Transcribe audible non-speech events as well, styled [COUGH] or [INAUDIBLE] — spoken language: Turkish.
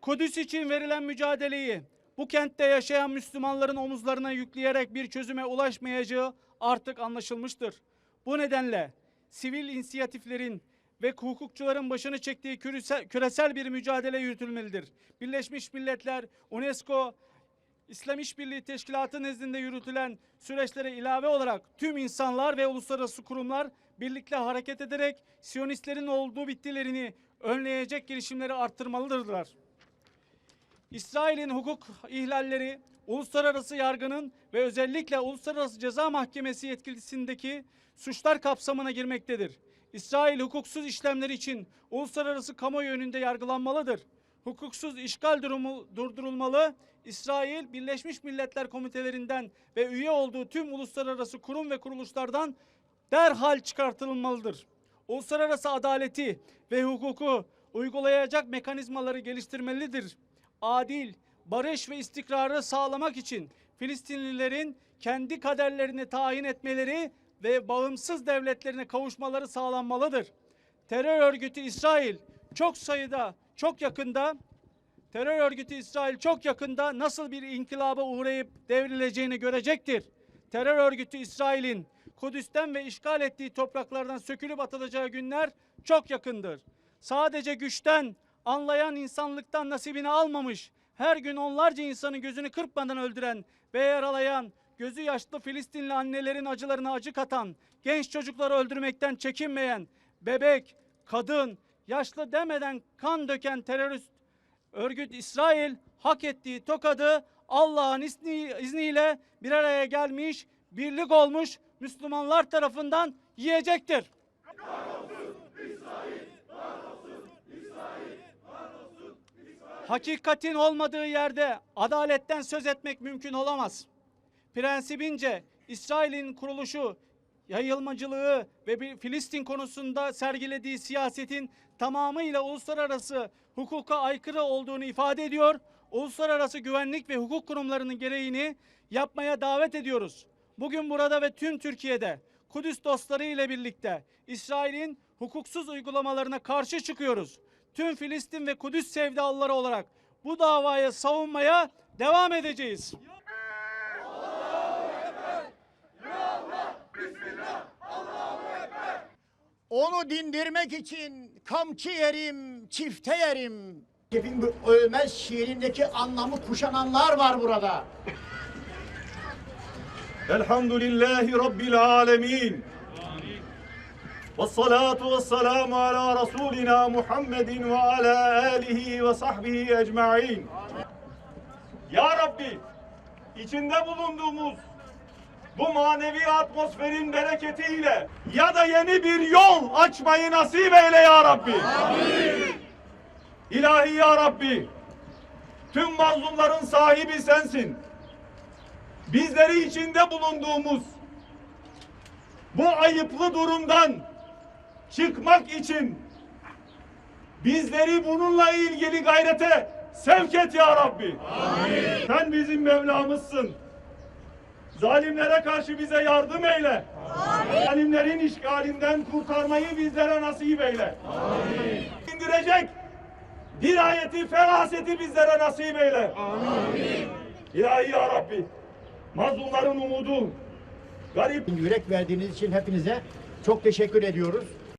Kudüs için verilen mücadeleyi bu kentte yaşayan Müslümanların omuzlarına yükleyerek bir çözüme ulaşmayacağı artık anlaşılmıştır. Bu nedenle sivil inisiyatiflerin ve hukukçuların başını çektiği küresel, küresel bir mücadele yürütülmelidir. Birleşmiş Milletler, UNESCO, İslam İşbirliği Teşkilatı nezdinde yürütülen süreçlere ilave olarak tüm insanlar ve uluslararası kurumlar birlikte hareket ederek Siyonistlerin olduğu bittilerini önleyecek girişimleri arttırmalıdırlar. İsrail'in hukuk ihlalleri uluslararası yargının ve özellikle Uluslararası Ceza Mahkemesi yetkilisindeki suçlar kapsamına girmektedir. İsrail hukuksuz işlemleri için uluslararası kamuoyu önünde yargılanmalıdır. Hukuksuz işgal durumu durdurulmalı. İsrail Birleşmiş Milletler komitelerinden ve üye olduğu tüm uluslararası kurum ve kuruluşlardan derhal çıkartılmalıdır. Uluslararası adaleti ve hukuku uygulayacak mekanizmaları geliştirmelidir adil, barış ve istikrarı sağlamak için Filistinlilerin kendi kaderlerini tayin etmeleri ve bağımsız devletlerine kavuşmaları sağlanmalıdır. Terör örgütü İsrail çok sayıda, çok yakında terör örgütü İsrail çok yakında nasıl bir inkılaba uğrayıp devrileceğini görecektir. Terör örgütü İsrail'in Kudüs'ten ve işgal ettiği topraklardan sökülüp atılacağı günler çok yakındır. Sadece güçten, anlayan insanlıktan nasibini almamış, her gün onlarca insanın gözünü kırpmadan öldüren ve yaralayan, gözü yaşlı Filistinli annelerin acılarına acı katan, genç çocukları öldürmekten çekinmeyen, bebek, kadın, yaşlı demeden kan döken terörist örgüt İsrail hak ettiği tokadı Allah'ın izni, izniyle bir araya gelmiş, birlik olmuş Müslümanlar tarafından yiyecektir. Hakikatin olmadığı yerde adaletten söz etmek mümkün olamaz. Prensibince İsrail'in kuruluşu, yayılmacılığı ve bir Filistin konusunda sergilediği siyasetin tamamıyla uluslararası hukuka aykırı olduğunu ifade ediyor. Uluslararası güvenlik ve hukuk kurumlarının gereğini yapmaya davet ediyoruz. Bugün burada ve tüm Türkiye'de Kudüs dostları ile birlikte İsrail'in hukuksuz uygulamalarına karşı çıkıyoruz. Tüm Filistin ve Kudüs sevdalıları olarak bu davayı savunmaya devam edeceğiz. Onu dindirmek için kamçı yerim, çifte yerim. Kefin bu ölmez şiirindeki anlamı kuşananlar var burada. [LAUGHS] الحمد لله رب العالمين والصلاة والسلام على رسولنا محمد وعلى آله وصحبه ecmaîn. Ya Rabbi, içinde bulunduğumuz bu manevi atmosferin bereketiyle ya da yeni bir yol açmayı nasip eyle ya Rabbi. İlahi ya Rabbi, tüm mazlumların sahibi sensin bizleri içinde bulunduğumuz bu ayıplı durumdan çıkmak için bizleri bununla ilgili gayrete sevk et ya Rabbi. Sen bizim Mevlamızsın. Zalimlere karşı bize yardım eyle. Zalimlerin işgalinden kurtarmayı bizlere nasip eyle. İndirecek dirayeti, feraseti bizlere nasip eyle. İlahi ya Rabbi. Mazlumların umudu, garip Yürek verdiğiniz için hepinize çok teşekkür ediyoruz.